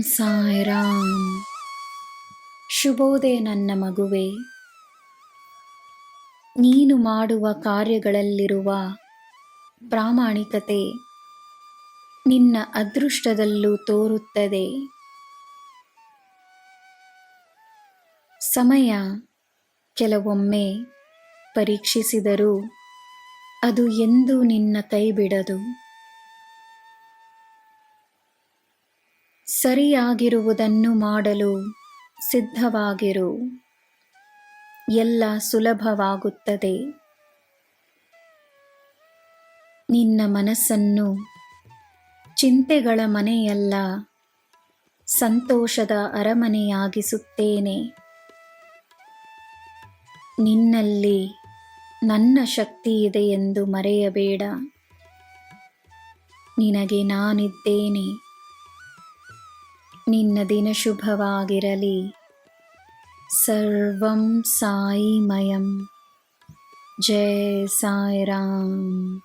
ಸಾಯಿರಾಮ್. ಶುಭೋದಯ ನನ್ನ ಮಗುವೆ. ನೀನು ಮಾಡುವ ಕಾರ್ಯಗಳಲ್ಲಿರುವ ಪ್ರಾಮಾಣಿಕತೆ ನಿನ್ನ ಅದೃಷ್ಟದಲ್ಲೂ ತೋರುತ್ತದೆ. ಸಮಯ ಕೆಲವೊಮ್ಮೆ ಪರೀಕ್ಷಿಸಿದರೂ ಅದು ಎಂದೂ ನಿನ್ನ ಕೈ ಸರಿಯಾಗಿರುವುದನ್ನು ಮಾಡಲು ಸಿದ್ಧವಾಗಿರು. ಎಲ್ಲ ಸುಲಭವಾಗುತ್ತದೆ. ನಿನ್ನ ಮನಸ್ಸನ್ನು ಚಿಂತೆಗಳ ಮನೆಯಲ್ಲ, ಸಂತೋಷದ ಅರಮನೆಯಾಗಿಸುತ್ತೇನೆ. ನಿನ್ನಲ್ಲಿ ನನ್ನ ಶಕ್ತಿ ಇದೆ ಎಂದು ಮರೆಯಬೇಡ. ನಿನಗೆ ನಾನಿದ್ದೇನೆ. ನಿನ್ನ ದಿನ ಶುಭವಾಗಿರಲಿ. ಸರ್ವಂ ಸಾಯಿಮಯಂ. ಜಯ ಸಾಯಿರಾಮ್.